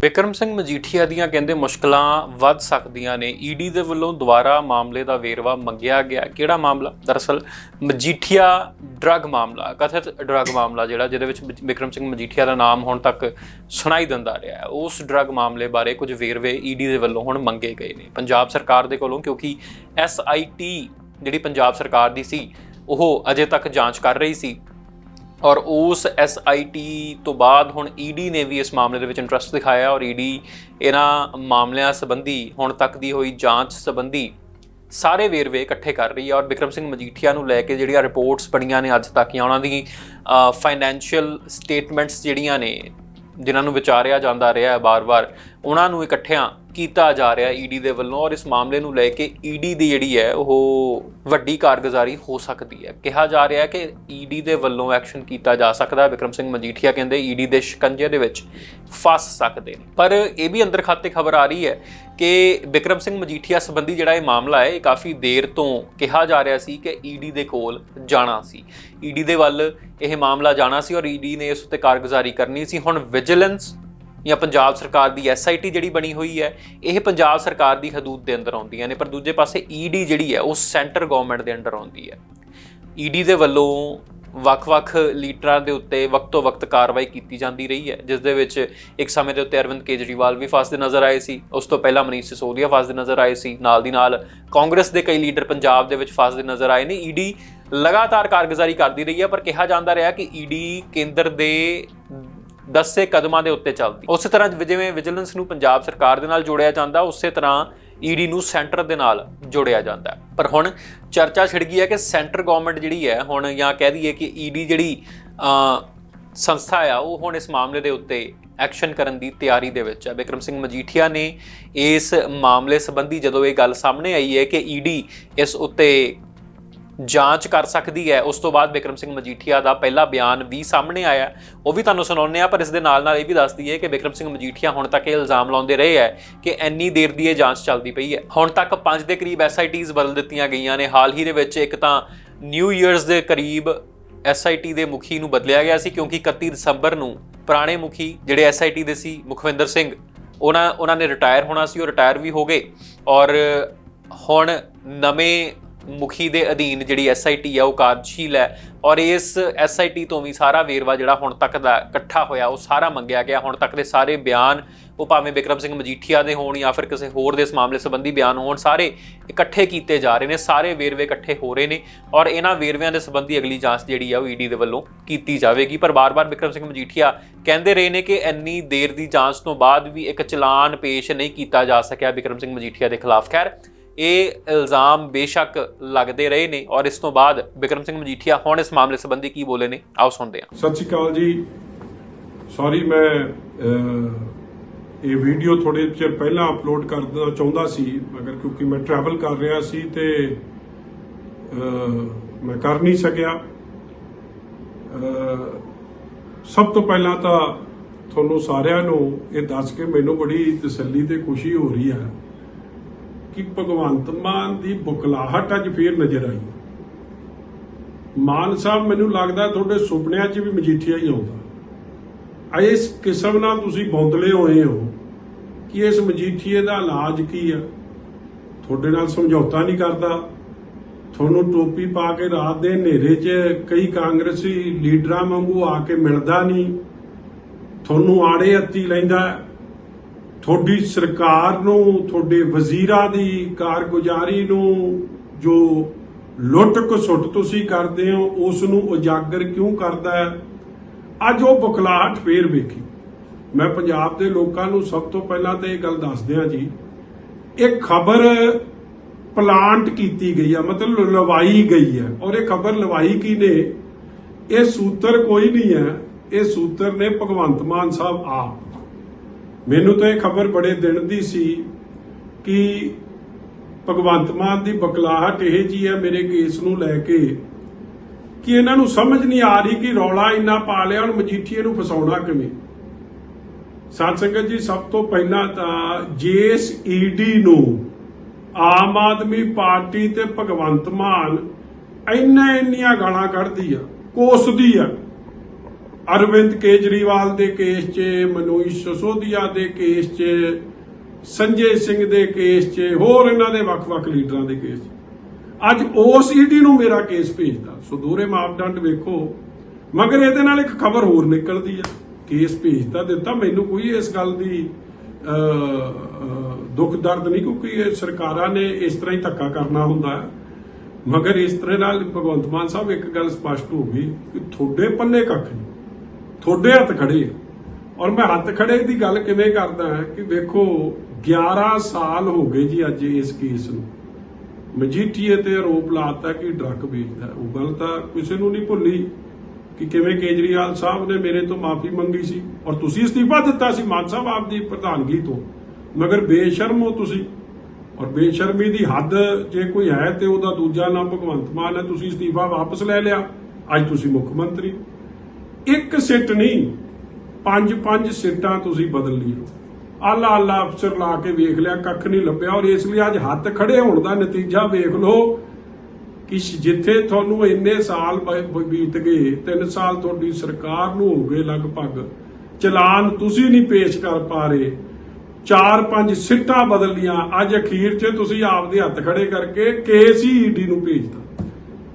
ਵਿਕਰਮ ਸਿੰਘ ਮਜੀਠੀਆ ਦੀਆਂ ਕਹਿੰਦੇ ਮੁਸ਼ਕਲਾਂ ਵੱਧ ਸਕਦੀਆਂ ਨੇ। ਈਡੀ ਦੇ ਵੱਲੋਂ ਦੁਬਾਰਾ ਮਾਮਲੇ ਦਾ ਵੇਰਵਾ ਮੰਗਿਆ ਗਿਆ। ਕਿਹੜਾ ਮਾਮਲਾ? ਦਰਅਸਲ ਮਜੀਠੀਆ ਡਰੱਗ ਮਾਮਲਾ, ਕਥਿਤ ਡਰੱਗ ਮਾਮਲਾ ਜਿਹੜਾ, ਜਿਹਦੇ ਵਿੱਚ ਵਿ- ਵਿਕਰਮ ਸਿੰਘ ਮਜੀਠੀਆ ਦਾ ਨਾਮ ਹੁਣ ਤੱਕ ਸੁਣਾਈ ਦਿੰਦਾ ਰਿਹਾ ਹੈ। ਉਸ ਡਰੱਗ ਮਾਮਲੇ ਬਾਰੇ ਕੁਝ ਵੇਰਵੇ ਈਡੀ ਦੇ ਵੱਲੋਂ ਹੁਣ ਮੰਗੇ ਗਏ ਨੇ। ਪੰਜਾਬ ਸਰਕਾਰ ਦੇ ਕੋਲੋਂ, ਕਿਉਂਕਿ ਐਸਆਈਟੀ ਜਿਹੜੀ ਪੰਜਾਬ ਸਰਕਾਰ ਦੀ ਸੀ, ਉਹ ਅਜੇ ਤੱਕ ਜਾਂਚ ਕਰ ਰਹੀ ਸੀ। ਔਰ ਉਸ ਐਸਆਈਟੀ ਤੋਂ ਬਾਅਦ ਹੁਣ ਈਡੀ ਨੇ ਵੀ ਇਸ ਮਾਮਲੇ ਦੇ ਵਿੱਚ ਇੰਟਰਸਟ ਦਿਖਾਇਆ ਔਰ ਈਡੀ ਇਹਨਾਂ ਮਾਮਲਿਆਂ ਸੰਬੰਧੀ ਹੁਣ ਤੱਕ ਦੀ ਹੋਈ ਜਾਂਚ ਸੰਬੰਧੀ ਸਾਰੇ ਵੇਰਵੇ ਇਕੱਠੇ ਕਰ ਰਹੀ ਹੈ ਔਰ ਵਿਕਰਮ ਸਿੰਘ ਮਜੀਠੀਆ ਨੂੰ ਲੈ ਕੇ ਜਿਹੜੀਆਂ ਰਿਪੋਰਟਸ ਬਣੀਆਂ ਨੇ ਅੱਜ ਤੱਕ ਜਾਂ ਉਹਨਾਂ ਦੀ ਫਾਈਨੈਂਸ਼ੀਅਲ ਸਟੇਟਮੈਂਟਸ ਜਿਹੜੀਆਂ ਨੇ, ਜਿਨ੍ਹਾਂ ਨੂੰ ਵਿਚਾਰਿਆ ਜਾਂਦਾ ਰਿਹਾ ਹੈ ਬਾਰ-ਬਾਰ, ਉਹਨਾਂ ਨੂੰ ਇਕੱਠਿਆਂ ਕੀਤਾ ਜਾ ਰਿਹਾ ਈਡੀ ਦੇ ਵੱਲੋਂ ਔਰ ਇਸ ਮਾਮਲੇ ਨੂੰ ਲੈ ਕੇ ਈਡੀ ਦੀ ਜਿਹੜੀ ਹੈ ਉਹ ਵੱਡੀ ਕਾਰਗੁਜ਼ਾਰੀ ਹੋ ਸਕਦੀ ਹੈ। ਕਿਹਾ ਜਾ ਰਿਹਾ ਹੈ ਕਿ ਈਡੀ ਦੇ ਵੱਲੋਂ ਐਕਸ਼ਨ ਕੀਤਾ ਜਾ ਸਕਦਾ ਹੈ। ਵਿਕਰਮ ਸਿੰਘ ਮਜੀਠੀਆ ਕਹਿੰਦੇ ਈਡੀ ਦੇ ਸ਼ਿਕੰਜੇ ਦੇ ਵਿੱਚ ਫਸ ਸਕਦੇ ਨੇ। ਪਰ ਇਹ ਵੀ ਅੰਦਰ ਖਾਤੇ ਖਬਰ ਆ ਰਹੀ ਹੈ ਕਿ ਵਿਕਰਮ ਸਿੰਘ ਮਜੀਠੀਆ ਸੰਬੰਧੀ ਜਿਹੜਾ ਇਹ ਮਾਮਲਾ ਹੈ, ਇਹ ਕਾਫੀ ਦੇਰ ਤੋਂ ਕਿਹਾ ਜਾ ਰਿਹਾ ਸੀ ਕਿ ਈਡੀ ਦੇ ਕੋਲ ਜਾਣਾ ਸੀ। ਈਡੀ ਦੇ ਵੱਲ ਇਹ ਮਾਮਲਾ ਜਾਣਾ ਸੀ ਔਰ ਈਡੀ ਨੇ ਇਸ ਉੱਤੇ ਕਾਰਗੁਜ਼ਾਰੀ ਕਰਨੀ ਸੀ। ਹੁਣ ਵਿਜੀਲੈਂਸ ਜਾਂ ਪੰਜਾਬ ਸਰਕਾਰ ਦੀ ਐਸਆਈਟੀ ਜਿਹੜੀ ਬਣੀ ਹੋਈ ਹੈ, ਇਹ ਪੰਜਾਬ ਸਰਕਾਰ ਦੀ ਹਦੂਦ ਦੇ ਅੰਦਰ ਆਉਂਦੀਆਂ ਨੇ, ਪਰ ਦੂਜੇ ਪਾਸੇ ਈਡੀ ਜਿਹੜੀ ਹੈ, ਉਹ ਸੈਂਟਰ ਗਵਰਨਮੈਂਟ ਦੇ ਅੰਡਰ ਆਉਂਦੀ ਹੈ। ਈਡੀ ਦੇ ਵੱਲੋਂ ਵੱਖ-ਵੱਖ ਲੀਡਰਾਂ ਦੇ ਉੱਤੇ ਵਕਤ ਵਕਤ ਕਾਰਵਾਈ ਕੀਤੀ ਜਾਂਦੀ ਰਹੀ ਹੈ, ਜਿਸ ਦੇ ਵਿੱਚ ਇੱਕ ਸਮੇਂ ਦੇ ਉੱਤੇ ਅਰਵਿੰਦ ਕੇਜਰੀਵਾਲ ਵੀ ਫਸਦੇ ਨਜ਼ਰ ਆਏ ਸੀ, ਉਸ ਤੋਂ ਪਹਿਲਾਂ ਮਨੀਸ਼ ਸਿਸੋਦੀਆ ਫਸਦੇ ਨਜ਼ਰ ਆਏ ਸੀ, ਨਾਲ ਦੀ ਨਾਲ ਕਾਂਗਰਸ ਦੇ ਕਈ ਲੀਡਰ ਪੰਜਾਬ ਦੇ ਵਿੱਚ ਫਸਦੇ ਨਜ਼ਰ ਆਏ ਨੇ। ਈਡੀ ਲਗਾਤਾਰ ਕਾਰਗੁਜ਼ਾਰੀ ਕਰਦੀ ਰਹੀ ਹੈ, ਪਰ ਕਿਹਾ ਜਾਂਦਾ ਰਿਹਾ ਕਿ ਈਡੀ ਕੇਂਦਰ ਦੇ ਦੱਸੇ ਕਦਮਾਂ ਦੇ ਉੱਤੇ ਚੱਲਦੀ। ਉਸੇ ਤਰ੍ਹਾਂ ਜਿਵੇਂ ਵਿਜੀਲੈਂਸ ਨੂੰ ਪੰਜਾਬ ਸਰਕਾਰ ਦੇ ਨਾਲ ਜੋੜਿਆ ਜਾਂਦਾ, ਉਸੇ ਤਰ੍ਹਾਂ ਈਡੀ ਨੂੰ ਸੈਂਟਰ ਦੇ ਨਾਲ ਜੋੜਿਆ ਜਾਂਦਾ। ਪਰ ਹੁਣ ਚਰਚਾ ਛਿੜ ਗਈ ਹੈ ਕਿ ਸੈਂਟਰ ਗਵਰਨਮੈਂਟ ਜਿਹੜੀ ਹੈ, ਹੁਣ ਜਾਂ ਕਹਿ ਦਈਏ ਕਿ ਈਡੀ ਜਿਹੜੀ ਸੰਸਥਾ ਆ, ਉਹ ਹੁਣ ਇਸ ਮਾਮਲੇ ਦੇ ਉੱਤੇ ਐਕਸ਼ਨ ਕਰਨ ਦੀ ਤਿਆਰੀ ਦੇ ਵਿੱਚ ਹੈ। ਵਿਕਰਮ ਸਿੰਘ ਮਜੀਠੀਆ ਨੇ ਇਸ ਮਾਮਲੇ ਸੰਬੰਧੀ ਜਦੋਂ ਇਹ ਗੱਲ ਸਾਹਮਣੇ ਆਈ ਹੈ ਕਿ ਈਡੀ ਇਸ ਉੱਤੇ ਜਾਂਚ ਕਰ ਸਕਦੀ ਹੈ। ਉਸ ਤੋਂ ਬਾਅਦ ਵਿਕਰਮ ਸਿੰਘ ਮਜੀਠੀਆ ਦਾ ਪਹਿਲਾ ਬਿਆਨ ਵੀ ਸਾਹਮਣੇ ਆਇਆ ਉਹ ਵੀ ਤੁਹਾਨੂੰ ਸੁਣਾਉਂਦੇ ਆ ਪਰ ਇਸ ਦੇ ਨਾਲ ਨਾਲ ਇਹ ਵੀ ਦੱਸ ਦਈਏ ਕਿ ਵਿਕਰਮ ਸਿੰਘ ਮਜੀਠੀਆ ਹੁਣ ਤੱਕ ਇਹ ਇਲਜ਼ਾਮ ਲਾਉਂਦੇ ਰਹੇ ਹੈ ਕਿ ਇੰਨੀ ਦੇਰ ਦੀ ਇਹ ਜਾਂਚ ਚੱਲਦੀ ਪਈ ਹੈ। ਹੁਣ ਤੱਕ 5 ਦੇ ਕਰੀਬ ਐਸਆਈਟੀਜ਼ ਬਦਲ ਦਿੱਤੀਆਂ ਗਈਆਂ ਨੇ। ਹਾਲ ਹੀ ਦੇ ਵਿੱਚ ਇੱਕ ਤਾਂ ਨਿਊ ਇਅਰਸ ਦੇ ਕਰੀਬ ਐਸਆਈਟੀ ਦੇ ਮੁਖੀ ਨੂੰ ਬਦਲਿਆ ਗਿਆ ਸੀ, ਕਿਉਂਕਿ 31 ਦਸੰਬਰ ਨੂੰ ਪੁਰਾਣੇ ਮੁਖੀ ਜਿਹੜੇ ਐਸਆਈਟੀ ਦੇ ਸੀ, ਮੁਖਵਿੰਦਰ ਸਿੰਘ, ਉਹਨਾਂ ਉਹਨਾਂ ਨੇ ਰਿਟਾਇਰ ਹੋਣਾ ਸੀ, ਉਹ ਰਿਟਾਇਰ ਵੀ ਹੋ ਗਏ। ਔਰ ਹੁਣ ਨਵੇਂ ਮੁਖੀ ਦੇ ਅਧੀਨ ਜਿਹੜੀ ਐਸਆਈਟੀ ਆ, ਉਹ ਕਾਰਜਸ਼ੀਲ ਹੈ ਔਰ ਇਸ ਐਸਆਈਟੀ ਤੋਂ ਵੀ ਸਾਰਾ ਵੇਰਵਾ ਜਿਹੜਾ ਹੁਣ ਤੱਕ ਦਾ ਇਕੱਠਾ ਹੋਇਆ, ਉਹ ਸਾਰਾ ਮੰਗਿਆ ਗਿਆ। ਹੁਣ ਤੱਕ ਦੇ ਸਾਰੇ ਬਿਆਨ, ਉਹ ਭਾਵੇਂ ਵਿਕਰਮ ਸਿੰਘ ਮਜੀਠੀਆ ਦੇ ਹੋਣ ਜਾਂ ਫਿਰ ਕਿਸੇ ਹੋਰ ਦੇ ਇਸ ਮਾਮਲੇ ਸੰਬੰਧੀ ਬਿਆਨ ਹੋਣ, ਸਾਰੇ ਇਕੱਠੇ ਕੀਤੇ ਜਾ ਰਹੇ ਨੇ, ਸਾਰੇ ਵੇਰਵੇ ਇਕੱਠੇ ਹੋ ਰਹੇ ਨੇ ਔਰ ਇਹਨਾਂ ਵੇਰਵਿਆਂ ਦੇ ਸੰਬੰਧੀ ਅਗਲੀ ਜਾਂਚ ਜਿਹੜੀ ਆ, ਉਹ ਈਡੀ ਦੇ ਵੱਲੋਂ ਕੀਤੀ ਜਾਵੇਗੀ। ਪਰ ਬਾਰ-ਬਾਰ ਵਿਕਰਮ ਸਿੰਘ ਮਜੀਠੀਆ ਕਹਿੰਦੇ ਰਹੇ ਨੇ ਕਿ ਇੰਨੀ ਦੇਰ ਦੀ ਜਾਂਚ ਤੋਂ ਬਾਅਦ ਵੀ ਇੱਕ ਚਲਾਨ ਪੇਸ਼ ਨਹੀਂ ਕੀਤਾ ਜਾ ਸਕਿਆ ਵਿਕਰਮ ਸਿੰਘ ਮਜੀਠੀਆ ਦੇ ਖਿਲਾਫ। ਖੈਰ ਇਹ ਇਲਜ਼ਾਮ ਬੇਸ਼ੱਕ ਲੱਗਦੇ ਰਹੇ ਨੇ ਔਰ ਇਸ ਤੋਂ ਬਾਅਦ ਵਿਕਰਮ ਸਿੰਘ ਮਜੀਠੀਆ ਹੁਣ ਇਸ ਮਾਮਲੇ ਸੰਬੰਧੀ ਕੀ ਬੋਲੇ ਨੇ? ਆਓ ਸੁਣਦੇ ਹਾਂ। ਸਤਿ ਸ਼੍ਰੀ ਅਕਾਲ ਜੀ। ਸੌਰੀ ਮੈਂ ਇਹ ਵੀਡੀਓ ਥੋੜੇ ਚਿਰ ਪਹਿਲਾਂ ਅਪਲੋਡ ਕਰਨਾ ਚਾਹੁੰਦਾ ਸੀ, ਮਗਰ ਕਿਉਂਕਿ ਮੈਂ ਟਰੈਵਲ ਕਰ ਰਿਹਾ ਸੀ ਤੇ ਮੈਂ ਕਰ ਨਹੀਂ ਸਕਿਆ। ਸਭ ਤੋਂ ਪਹਿਲਾਂ ਤਾਂ ਤੁਹਾਨੂੰ ਸਾਰਿਆਂ ਨੂੰ ਇਹ ਦੱਸ ਕੇ ਮੈਨੂੰ ਬੜੀ ਤਸੱਲੀ ਤੇ ਖੁਸ਼ੀ ਹੋ ਰਹੀ ਹੈ ਕਿ ਭਗਵੰਤ ਮਾਨ ਦੀ ਬੁਕਲਾਹਟ ਅੱਜ ਫੇਰ ਨਜ਼ਰ ਆਈ। ਮਾਨ ਸਾਹਿਬ, ਮੈਨੂੰ ਲੱਗਦਾ ਤੁਹਾਡੇ ਸੁਪਨਿਆਂ 'ਚ ਵੀ ਮਜੀਠੀਆ ਹੀ ਆਉਂਦਾ। ਇਸ ਕਿਸਮ ਨਾਲ ਤੁਸੀਂ ਬੌਂਦਲੇ ਹੋਏ ਹੋ ਕਿ ਇਸ ਮਜੀਠੀਏ ਦਾ ਇਲਾਜ ਕੀ ਆ? ਤੁਹਾਡੇ ਨਾਲ ਸਮਝੌਤਾ ਨਹੀਂ ਕਰਦਾ। ਤੁਹਾਨੂੰ ਟੋਪੀ ਪਾ ਕੇ ਰਾਤ ਦੇ ਹਨੇਰੇ 'ਚ ਕਈ ਕਾਂਗਰਸੀ ਲੀਡਰਾਂ ਵਾਂਗੂ ਆ ਕੇ ਮਿਲਦਾ ਨਹੀਂ। ਤੁਹਾਨੂੰ ਆੜੇ ਅੱਤੀ ਲੈਂਦਾ। ਤੁਹਾਡੀ ਸਰਕਾਰ ਨੂੰ, ਤੁਹਾਡੇ ਵਜ਼ੀਰਾਂ ਦੀ ਕਾਰਗੁਜ਼ਾਰੀ ਨੂੰ ਜੋ ਲੁੱਟ ਖਸੁੱਟ ਤੁਸੀਂ ਕਰਦੇ ਹੋ ਉਸ ਨੂੰ ਉਜਾਗਰ ਕਿਉਂ ਕਰਦਾ ਹੈ? ਅੱਜ ਉਹ ਬੁਖਲਾਹਟ ਫੇਰ ਵੇਖੀ। ਮੈਂ ਪੰਜਾਬ ਦੇ ਲੋਕਾਂ ਨੂੰ ਸਭ ਤੋਂ ਪਹਿਲਾਂ ਤਾਂ ਇਹ ਗੱਲ ਦੱਸ ਦਿਆਂ ਜੀ, ਇਹ ਖਬਰ ਪਲਾਂਟ ਕੀਤੀ ਗਈ ਆ, ਮਤਲਬ ਲਵਾਈ ਗਈ ਹੈ। ਔਰ ਇਹ ਖਬਰ ਲਵਾਈ ਕੀ ਨੇ ਇਹ ਸੂਤਰ ਕੋਈ ਨਹੀਂ ਹੈ। ਇਹ ਸੂਤਰ ਨੇ ਭਗਵੰਤ ਮਾਨ ਸਾਹਿਬ ਆਪ। ਮੈਨੂੰ ਤਾਂ ਇਹ ਖਬਰ ਬੜੇ ਦਿਨ ਦੀ ਸੀ ਕਿ ਭਗਵੰਤ ਮਾਨ ਦੀ ਬਕਲਾਹਟ ਇਹ ਜੀ ਹੈ ਮੇਰੇ ਕੇਸ ਨੂੰ ਲੈ ਕੇ ਕਿ ਇਹਨਾਂ ਨੂੰ ਸਮਝ ਨਹੀਂ ਆ ਰਹੀ ਕਿ ਰੌਲਾ ਇੰਨਾ ਪਾ ਲਿਆ ਹੁਣ ਮਜੀਠੀਏ ਨੂੰ ਫਸਾਉਣਾ ਕਿਵੇਂ। ਸਾਧ ਸੰਗਤ ਜੀ, ਸਭ ਤੋਂ ਪਹਿਲਾਂ ਤਾਂ ਜੇਸ ਈਡੀ ਨੂੰ ਆਮ ਆਦਮੀ ਪਾਰਟੀ ਤੇ ਭਗਵੰਤ ਮਾਨ ਇੰਨਾ ਇੰਨੀਆਂ ਗਾਲਾਂ ਕੱਢਦੀ ਆ, ਕੋਸਦੀ ਆ ਅਰਵਿੰਦ ਕੇਜਰੀਵਾਲ ਦੇ ਕੇਸ 'ਚ ਮਨੋਜ ਸਸੋਦੀਆ ਦੇ ਕੇਸ 'ਚ, ਸੰਜੇ ਸਿੰਘ ਦੇ ਕੇਸ 'ਚ, ਹੋਰ ਇਹਨਾਂ ਦੇ ਵੱਖ-ਵੱਖ ਲੀਡਰਾਂ ਦੇ ਕੇਸ 'ਚ। ਅੱਜ ਉਸ ਈਡੀ ਨੂੰ ਮੇਰਾ ਕੇਸ ਭੇਜਦਾ। ਸੋ ਦੋਹਰੇ ਮਾਪਦੰਡ ਵੇਖੋ। ਮਗਰ ਇਹਦੇ ਨਾਲ ਇੱਕ ਖਬਰ ਹੋਰ ਨਿਕਲਦੀ ਆ। ਕੇਸ ਭੇਜਤਾ ਦਿੱਤਾ। ਮੈਨੂੰ ਕੋਈ ਇਸ ਗੱਲ ਦੀ ਦੁੱਖ ਦਰਦ ਨਹੀਂ, ਕਿਉਂਕਿ ਇਹ ਸਰਕਾਰਾਂ ਨੇ ਇਸ ਤਰ੍ਹਾਂ ਹੀ ਧੱਕਾ ਕਰਨਾ ਹੁੰਦਾ। ਹੈ ਮਗਰ ਇਸ ਤਰ੍ਹਾਂ ਨਾਲ ਭਗਵੰਤ ਮਾਨ ਸਾਹਿਬ ਇੱਕ ਗੱਲ ਸਪਸ਼ਟ ਹੋ ਗਈ ਕਿ ਤੁਹਾਡੇ ਪੱਲੇ ਕੱਖ ਨਹੀਂ। ਤੁਹਾਡੇ ਹੱਥ ਖੜੇ ਆ। ਔਰ ਮੈਂ ਹੱਥ ਖੜੇ ਦੀ ਗੱਲ ਕਿਵੇਂ ਕਰਦਾ ਹਾਂ ਕਿ ਵੇਖੋ 11 ਸਾਲ ਹੋ ਗਏ ਜੀ ਅੱਜ ਇਸ ਕੇਸ ਨੂੰ। ਮਜੀਠੀਏ ਤੇ ਆਰੋਪ ਲਾਤਾ ਕਿ ਡਰੱਗ ਵੇਚਦਾ ਉਹ ਗੱਲ ਤਾਂ ਕਿਸੇ ਨੂੰ ਨਹੀਂ ਭੁੱਲੀ ਕਿ ਕਿਵੇਂ ਕੇਜਰੀਵਾਲ ਸਾਹਿਬ ਨੇ ਮੇਰੇ ਤੋਂ ਮਾਫੀ ਮੰਗੀ ਸੀ ਔਰ ਤੁਸੀਂ ਅਸਤੀਫਾ ਦਿੱਤਾ ਸੀ ਮਾਨ ਸਾਹਿਬ ਆਪ ਦੀ ਪ੍ਰਧਾਨਗੀ ਤੋਂ। ਮਗਰ ਬੇਸ਼ਰਮ ਹੋ ਤੁਸੀਂ। ਔਰ ਬੇਸ਼ਰਮੀ ਦੀ ਹੱਦ ਜੇ ਕੋਈ ਹੈ ਤੇ ਉਹਦਾ ਦੂਜਾ ਨਾਮ ਭਗਵੰਤ ਮਾਨ ਹੈ। ਤੁਸੀਂ ਅਸਤੀਫਾ ਵਾਪਸ ਲੈ ਲਿਆ। ਅੱਜ ਤੁਸੀਂ ਮੁੱਖ ਮੰਤਰੀ। ਇੱਕ ਸਿੱਟ ਨਹੀਂ, ਪੰਜ ਪੰਜ ਸਿੱਟਾਂ ਤੁਸੀਂ ਬਦਲ ਲਈਓ ਆਲਾ ਆਲਾ ਅਫਸਰ ਲਾ ਕੇ ਵੇਖ ਲਿਆ, ਕੱਖ ਨਹੀਂ ਲੱਭਿਆ, ਔਰ ਇਸ ਲਈ ਅੱਜ ਹੱਥ ਖੜੇ ਹੋਣ ਦਾ ਨਤੀਜਾ ਵੇਖ ਲਓ ਕਿ ਜਿੱਥੇ ਤੁਹਾਨੂੰ ਇੰਨੇ ਸਾਲ ਬੀਤ ਗਏ 3 ਸਾਲ ਤੁਹਾਡੀ ਸਰਕਾਰ ਨੂੰ ਹੋ ਗਏ ਲਗਭਗ। ਚਲਾਨ ਤੁਸੀਂ ਨਹੀਂ ਪੇਸ਼ ਕਰ ਪਾ ਰਹੇ। ਚਾਰ ਪੰਜ ਸਿੱਟਾਂ ਬਦਲੀਆਂ, ਅੱਜ ਅਖੀਰ 'ਚ ਤੁਸੀਂ ਆਪਦੇ ਹੱਥ ਖੜੇ ਕਰਕੇ ਕੇਸ ਹੀ ਈਡੀ ਨੂੰ ਭੇਜਤਾ।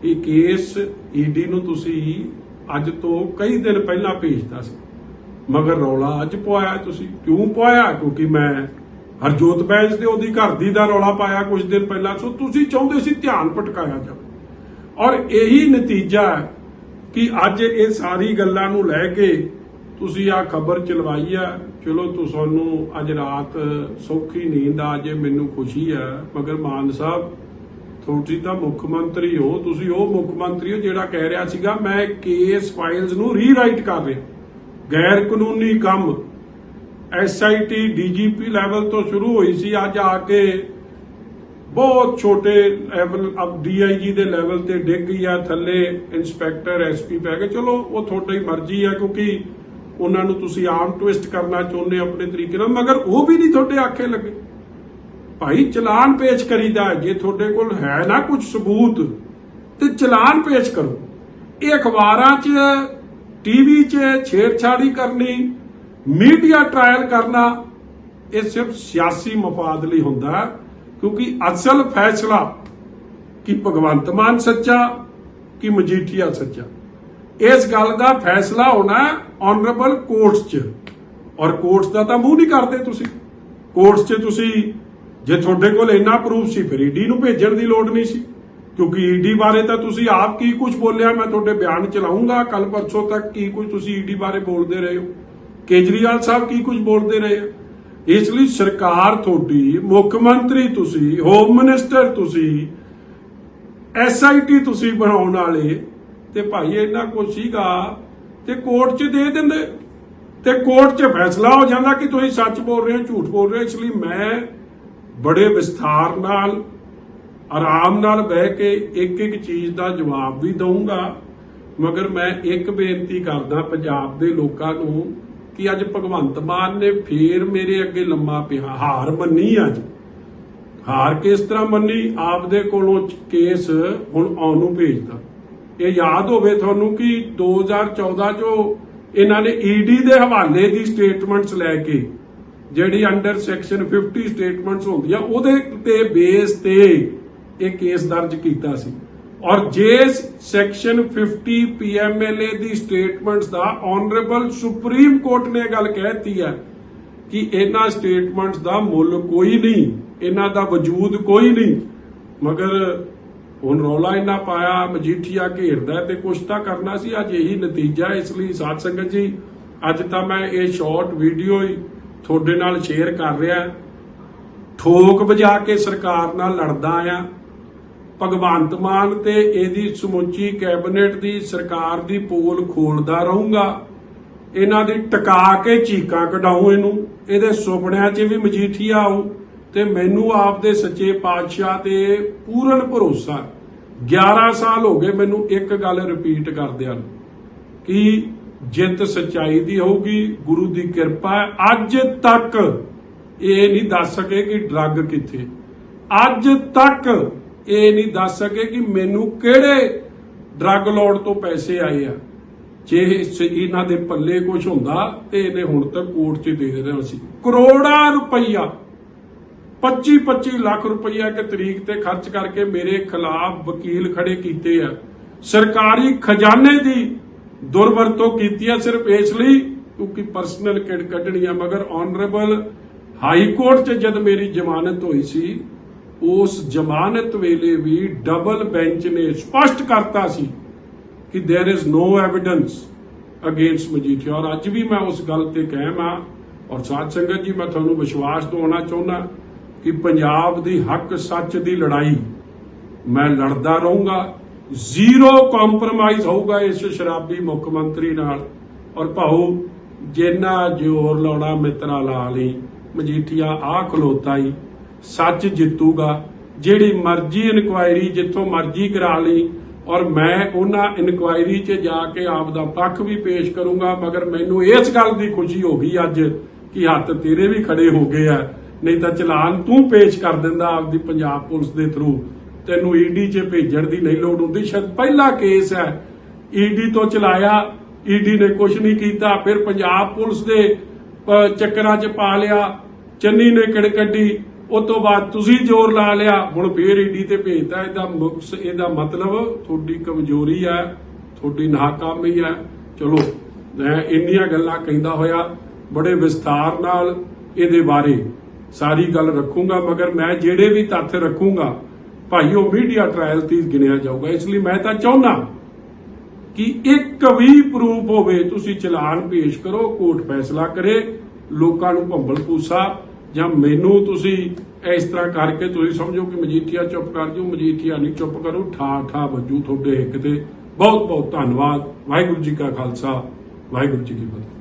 ਇਹ ਕੇਸ ਈਡੀ ਨੂੰ ਤੁਸੀਂ ਅੱਜ ਤੋਂ ਕਈ ਦਿਨ ਪਹਿਲਾਂ ਭੇਜਤਾ ਸੀ। ਮਗਰ ਰੌਲਾ ਅੱਜ ਪਵਾਇਆ ਤੁਸੀਂ। ਕਿਉਂ ਪਵਾਇਆ ਕਿਉਂਕਿ ਮੈਂ ਹਰਜੋਤ ਬੈਂਸ ਤੇ ਉਹਦੀ ਘਰ ਦੀ ਦਾ ਰੌਲਾ ਪਾਇਆ ਕੁਝ ਦਿਨ ਪਹਿਲਾਂ। ਸੋ ਤੁਸੀਂ ਚਾਹੁੰਦੇ ਸੀ ਧਿਆਨ ਭਟਕਾਇਆ ਜਾਵੇ। ਔਰ ਇਹੀ ਨਤੀਜਾ ਹੈ ਕਿ ਅੱਜ ਇਹ ਸਾਰੀ ਗੱਲਾਂ ਨੂੰ ਲੈ ਕੇ ਤੁਸੀਂ ਆ ਖਬਰ ਚਲਵਾਈ ਆ। ਚਲੋ ਤੁਹਾਨੂੰ ਅੱਜ ਰਾਤ ਸੌਖੀ ਨੀਂਦ ਆ, ਜੇ ਮੈਨੂੰ ਖੁਸ਼ੀ ਹੈ ਮਗਰ ਮਾਨ ਸਾਹਿਬ ਤੁਸੀਂ ਤਾਂ ਮੁੱਖ ਮੰਤਰੀ ਹੋ, ਤੁਸੀਂ ਉਹ ਮੁੱਖ ਮੰਤਰੀ ਹੋ ਜਿਹੜਾ ਕਹਿ ਰਿਹਾ ਸੀਗਾ, ਮੈਂ ਕੇਸ ਫਾਈਲਸ ਨੂੰ ਰੀਰਾਈਟ ਕਰ ਰਿਹਾ। ਗੈਰ ਕਾਨੂੰਨੀ ਕੰਮ ਐਸਆਈਟੀ ਡੀਜੀਪੀ ਲੈਵਲ ਤੋਂ ਸ਼ੁਰੂ ਹੋਈ ਸੀ, ਅੱਜ ਆ ਕੇ ਬਹੁਤ ਛੋਟੇ ਲੈਵਲ ਅਬ ਡੀਆਈਜੀ ਦੇ ਲੈਵਲ ਤੇ ਡਿੱਗ ਗਈ ਆ, ਥੱਲੇ ਇਨਸਪੈਕਟਰ ਐਸਪੀ ਪੈ ਗਏ। ਚਲੋ, ਉਹ ਤੁਹਾਡੀ ਮਰਜ਼ੀ ਆ, ਕਿਉਂਕਿ ਉਹਨਾਂ ਨੂੰ ਤੁਸੀਂ ਆਮ ਟਵਿਸਟ ਕਰਨਾ ਚਾਹੁੰਦੇ ਹੋ ਆਪਣੇ ਤਰੀਕੇ ਨਾਲ, ਮਗਰ ਉਹ ਵੀ ਨਹੀਂ ਤੁਹਾਡੇ ਆਖੇ ਲੱਗੇ। ਭਾਈ ਚਲਾਨ ਪੇਸ਼ ਕਰੀਦਾ ਜੇ ਤੁਹਾਡੇ ਕੋਲ ਹੈ ਨਾ ਕੁਝ ਸਬੂਤ, ਤੇ ਚਲਾਨ ਪੇਸ਼ ਕਰੋ। ਇਹ ਅਖਬਾਰਾਂ 'ਚ ਟੀਵੀ 'ਚ ਛੇੜਛਾੜੀ ਕਰਨੀ, ਮੀਡੀਆ ਟ੍ਰਾਇਲ ਕਰਨਾ, ਇਹ ਸਿਰਫ ਸਿਆਸੀ ਮਫਾਦ ਲਈ ਹੁੰਦਾ ਕਿਉਂਕਿ ਅਸਲ ਫੈਸਲਾ ਕਿ ਭਗਵੰਤ ਮਾਨ ਸੱਚਾ, ਕਿ ਮਜੀਠੀਆ ਸੱਚਾ। ਇਸ ਗੱਲ ਦਾ ਫੈਸਲਾ ਹੋਣਾ ਆਨਰੇਬਲ ਕੋਰਟਸ 'ਚ। ਔਰ ਕੋਰਟਸ ਦਾ ਤਾਂ ਮੂੰਹ ਨਹੀਂ ਕਰਦੇ ਤੁਸੀਂ। ਕੋਰਟਸ 'ਚ ਤੁਸੀਂ ਜੇ ਤੁਹਾਡੇ ਕੋਲ ਇੰਨਾ ਪ੍ਰੂਫ ਸੀ, ਫਿਰ ਈਡੀ ਨੂੰ ਭੇਜਣ ਦੀ ਲੋੜ ਨਹੀਂ ਸੀ। ਕਿਉਂਕਿ ਈਡੀ ਬਾਰੇ ਤਾਂ ਤੁਸੀਂ ਆਪ ਕੀ ਕੁਝ ਬੋਲਿਆ, ਮੈਂ ਤੁਹਾਡੇ ਬਿਆਨ ਚਲਾਉਂਗਾ ਕੱਲ ਪਰਸੋਂ ਤੱਕ ਕੀ ਕੁਝ ਤੁਸੀਂ ਈਡੀ ਬਾਰੇ ਬੋਲਦੇ ਰਹੇ ਹੋ। ਕੇਜਰੀਵਾਲ ਸਾਹਿਬ ਕੀ ਕੁਝ ਬੋਲਦੇ ਰਹੇ ਇਸ ਲਈ ਸਰਕਾਰ ਤੁਹਾਡੀ, ਮੁੱਖ ਮੰਤਰੀ ਤੁਸੀਂ ਹੋਮ ਮਿਨਿਸਟਰ ਤੁਸੀਂ ਐਸਆਈਟੀ ਤੁਸੀਂ ਬਣਾਉਣ ਵਾਲੇ, ਤੇ ਭਾਈ ਇੰਨਾ ਕੁਝ ਸੀਗਾ, ਤੇ ਕੋਰਟ 'ਚ ਦੇ ਦਿੰਦੇ। ਤੇ ਕੋਰਟ 'ਚ ਫੈਸਲਾ ਹੋ ਜਾਂਦਾ ਕਿ ਤੁਸੀਂ ਸੱਚ ਬੋਲ ਰਹੇ ਹੋ, ਝੂਠ ਬੋਲ ਰਹੇ ਹੋ, ਇਸ ਲਈ ਮੈਂ ਬੜੇ ਵਿਸਥਾਰ ਨਾਲ, ਆਰਾਮ ਨਾਲ ਬਹਿ ਕੇ ਇੱਕ ਇੱਕ ਚੀਜ਼ ਦਾ ਜਵਾਬ ਵੀ ਦਊਂਗਾ। ਮਗਰ ਮੈਂ ਇੱਕ ਬੇਨਤੀ ਕਰਦਾ ਪੰਜਾਬ ਦੇ ਲੋਕਾਂ ਨੂੰ ਕਿ ਅੱਜ ਭਗਵੰਤ ਮਾਨ ਨੇ ਫੇਰ ਮੇਰੇ ਅੱਗੇ ਲੰਮਾ ਪਿਆ ਹਾਰ ਮੰਨੀ ਅੱਜ। ਹਾਰ ਕਿਸ ਤਰ੍ਹਾਂ ਮੰਨੀ? ਆਪਦੇ ਕੋਲੋਂ ਕੇਸ ਹੁਣ ਆਉਣ ਨੂੰ ਭੇਜਦਾ। ਇਹ ਯਾਦ ਹੋਵੇ ਤੁਹਾਨੂੰ ਕਿ 2014 ਚੋਂ ਇਹਨਾਂ ਨੇ ਈਡੀ ਦੇ ਹਵਾਲੇ ਦੀ ਸਟੇਟਮੈਂਟਸ ਲੈ ਕੇ ਜਿਹੜੀ ਅੰਡਰ ਸੈਕਸ਼ਨ 50 ਸਟੇਟਮੈਂਟਸ ਹੁੰਦੀਆਂ, ਉਹਦੇ ਤੇ ਬੇਸ ਤੇ ਇਹ ਕੇਸ ਦਰਜ ਕੀਤਾ ਸੀ। ਔਰ ਜੇ ਸੈਕਸ਼ਨ 50 ਪੀਐਮਐਲਏ ਦੀ ਸਟੇਟਮੈਂਟਸ ਦਾ ਆਨਰੇਬਲ ਸੁਪਰੀਮ ਕੋਰਟ ਨੇ ਗੱਲ ਕਹਿਤੀ ਹੈ ਕਿ ਇਹਨਾਂ ਸਟੇਟਮੈਂਟਸ ਦਾ ਮੁੱਲ ਕੋਈ ਨਹੀਂ, ਇਹਨਾਂ ਦਾ ਵਜੂਦ ਕੋਈ ਨਹੀਂ। ਮਗਰ ਹੁਣ ਰੌਲਾ ਇਹਨਾਂ ਪਾਇਆ, ਮਜੀਠੀਆ ਘੇਰਦਾ ਤੇ ਕੁਛ ਤਾਂ ਕਰਨਾ ਸੀ, ਅੱਜ ਇਹੀ ਨਤੀਜਾ ਇਸ ਲਈ ਸਾਧ ਸੰਗਤ ਜੀ, ਅੱਜ ਤਾਂ ਮੈਂ ਇਹ ਸ਼ਾਰਟ ਵੀਡੀਓ ਹੀ ਤੁਹਾਡੇ ਨਾਲ ਸ਼ੇਅਰ ਕਰ ਰਿਹਾ ਠੋਕ ਵਜਾ ਕੇ ਸਰਕਾਰ ਨਾਲ ਲੜਦਾ ਆ ਭਗਵੰਤ ਮਾਨ ਤੇ ਇਹਦੀ ਸਮੁੱਚੀ ਕੈਬਨਿਟ ਦੀ ਸਰਕਾਰ ਦੀ ਪੋਲ ਖੋਲਦਾ ਰਹੂੰਗਾ। ਇਹਨਾਂ ਦੀ ਟਕਾ ਕੇ ਚੀਕਾਂ ਕਢਾਉ ਇਹਨੂੰ। ਇਹਦੇ ਸੁਪਨਿਆਂ 'ਚ ਵੀ ਮਜੀਠੀਆ ਆਉ ਤੇ ਮੈਨੂੰ ਆਪਦੇ ਸੱਚੇ ਪਾਤਸ਼ਾਹ ਤੇ ਪੂਰਨ ਭਰੋਸਾ। 11 ਸਾਲ ਹੋ ਗਏ ਮੈਨੂੰ ਇੱਕ ਗੱਲ ਰਿਪੀਟ ਕਰਦਿਆਂ ਨੂੰ ਕਿ ਜਿੱਤ ਸਚਾਈ ਦੀ ਹੋਊਗੀ, ਗੁਰੂ ਦੀ ਕਿਰਪਾ ਅੱਜ ਤੱਕ ਇਹ ਨਹੀਂ ਦੱਸ ਸਕੇ ਕਿ ਡਰੱਗ ਕਿੱਥੇ। ਅੱਜ ਤੱਕ ਇਹ ਨਹੀਂ ਦੱਸ ਸਕੇ ਕਿ ਮੈਨੂੰ ਕਿਹੜੇ ਡਰੱਗ ਲੋਡ ਤੋਂ ਪੈਸੇ ਆਏ ਆ। ਜੇ ਇਹਨਾਂ ਦੇ ਪੱਲੇ ਕੁਝ ਹੁੰਦਾ, ਤੇ ਇਹਨੇ ਹੁਣ ਤੱਕ ਕੋਰਟ 'ਚ ਦੇ ਦੇਣਾ ਸੀ। ਕਰੋੜਾਂ ਰੁਪਈਆ 25 25 ਲੱਖ ਰੁਪਈਆ ਇੱਕ ਤਰੀਕ ਤੇ ਖਰਚ ਕਰਕੇ ਮੇਰੇ ਖਿਲਾਫ ਵਕੀਲ ਖੜੇ ਕੀਤੇ ਆ। ਸਰਕਾਰੀ ਖਜ਼ਾਨੇ ਦੀ ਦੁਰਵਰਤੋਂ ਕੀਤੀ ਆ ਸਿਰਫ ਇਸ ਲਈ ਕਿਉਂਕਿ ਪਰਸਨਲ ਕਿੜ ਕੱਢਣੀ ਆ, ਮਗਰ ਆਨਰੇਬਲ ਹਾਈ ਕੋਰਟ 'ਚ ਜਦ ਮੇਰੀ ਜ਼ਮਾਨਤ ਹੋਈ ਸੀ, ਉਸ ਜ਼ਮਾਨਤ ਵੇਲੇ ਵੀ ਡਬਲ ਬੈਂਚ ਨੇ ਸਪਸ਼ਟ ਕਰਤਾ ਸੀ ਕਿ there is no evidence against Majithia ਔਰ ਅੱਜ ਵੀ ਮੈਂ ਉਸ ਗੱਲ ਤੇ ਕਾਇਮ ਆ ਔਰ ਸਾਧ ਸੰਗਤ ਜੀ, ਮੈਂ ਤੁਹਾਨੂੰ ਵਿਸ਼ਵਾਸ ਦਿਵਾਉਣਾ ਚਾਹੁੰਦਾ ਕਿ ਪੰਜਾਬ ਦੀ ਹੱਕ ਸੱਚ ਦੀ ਲੜਾਈ ਮੈਂ ਲੜਦਾ ਰਹੂੰਗਾ। ਜ਼ੀਰੋ ਕੰਪਰੋਮਾਈਜ਼ ਹੋਊਗਾ ਇਸ ਸ਼ਰਾਬੀ ਮੁੱਖ ਮੰਤਰੀ ਨਾਲ। ਔਰ ਭਾਉ ਜਿੰਨਾ ਜ਼ੋਰ ਲਾਉਣਾ ਮਿੱਤਰਾ ਲਾ ਲਈ, ਮਜੀਠੀਆ ਆ ਖਲੋਤਾ ਹੀ ਸੱਚ ਜਿੱਤੂਗਾ। ਜਿਹੜੀ ਮਰਜ਼ੀ ਇਨਕੁਆਇਰੀ ਜਿੱਥੋਂ ਮਰਜ਼ੀ ਕਰਾ ਲਈ, ਔਰ ਮੈਂ ਉਹਨਾਂ ਇਨਕੁਆਇਰੀ 'ਚ ਜਾ ਕੇ ਆਪ ਦਾ ਪੱਖ ਵੀ ਪੇਸ਼ ਕਰੂੰਗਾ, ਮਗਰ ਮੈਨੂੰ ਇਸ ਗੱਲ ਦੀ ਖੁਸ਼ੀ ਹੋ ਗਈ ਅੱਜ ਕਿ ਹੱਥ ਤੇਰੇ ਵੀ ਖੜੇ ਹੋ ਗਏ ਆ। ਨਹੀਂ ਤਾਂ ਚਲਾਨ ਤੂੰ ਪੇਸ਼ ਕਰ ਦਿੰਦਾ ਆਪਦੀ ਪੰਜਾਬ ਪੁਲਿਸ ਦੇ ਥਰੂ ਤੈਨੂੰ ਈਡੀ 'ਚ ਭੇਜਣ ਦੀ ਨਹੀਂ ਲੋੜ ਹੁੰਦੀ। ਸ਼ਾਇਦ ਪਹਿਲਾ ਕੇਸ ਹੈ। ਈਡੀ ਤੋਂ ਚਲਾਇਆ। ਈਡੀ ਨੇ ਕੁਝ ਨਹੀਂ ਕੀਤਾ। ਫਿਰ ਪੰਜਾਬ ਪੁਲਿਸ ਦੇ ਚੱਕਰਾਂ 'ਚ ਪਾ ਲਿਆ। ਚੰਨੀ ਨੇ ਕਿੜ ਕੱਢੀ। ਉਸ ਤੋਂ ਬਾਅਦ ਤੁਸੀਂ ਜ਼ੋਰ ਲਾ ਲਿਆ। ਹੁਣ ਫੇਰ ਈਡੀ ਤੇ ਭੇਜਤਾ। ਇਹਦਾ ਮੁਕਸ ਇਹਦਾ ਮਤਲਬ ਤੁਹਾਡੀ ਕਮਜ਼ੋਰੀ ਹੈ। ਤੁਹਾਡੀ ਨਾਕਾਮੀ ਹੈ। ਚਲੋ, ਮੈਂ ਇੰਨੀਆਂ ਗੱਲਾਂ ਕਹਿੰਦਾ ਹੋਇਆ। ਬੜੇ ਵਿਸਥਾਰ ਨਾਲ ਇਹਦੇ ਬਾਰੇ ਸਾਰੀ ਗੱਲ ਰੱਖੂੰਗਾ, ਮਗਰ ਮੈਂ ਜਿਹੜੇ ਵੀ ਤੱਥ ਰੱਖੂੰਗਾ ਭਾਈ ਉਹ ਮੀਡੀਆ ਟ੍ਰਾਇਲ ਤੇ ਗਿਣਿਆ ਜਾਊਗਾ। ਇਸ ਲਈ ਮੈਂ ਤਾਂ ਚਾਹੁੰਦਾ ਕਿ ਇੱਕ ਵੀ ਪ੍ਰੂਫ ਹੋਵੇ, ਤੁਸੀਂ ਚਲਾਨ ਪੇਸ਼ ਕਰੋ, ਕੋਰਟ ਫੈਸਲਾ ਕਰੇ, ਲੋਕਾਂ ਨੂੰ ਭੰਬਲ ਪੂਸਾ, ਜਾਂ ਮੈਨੂੰ ਤੁਸੀਂ ਇਸ ਤਰ੍ਹਾਂ ਕਰਕੇ ਤੁਸੀਂ ਸਮਝੋ ਕਿ ਮਜੀਠੀਆ ਚੁੱਪ ਕਰ ਜਾਓ, ਮਜੀਠੀਆ ਨਹੀਂ ਚੁੱਪ ਕਰੋ ਠਾ ਠਾ ਵੱਜੂ ਤੁਹਾਡੇ ਹਿੱਕ ਤੇ। ਬਹੁਤ ਬਹੁਤ ਧੰਨਵਾਦ। ਵਾਹਿਗੁਰੂ ਜੀ ਕਾ ਖਾਲਸਾ, ਵਾਹਿਗੁਰੂ ਜੀ ਕੀ ਫਤਿਹ।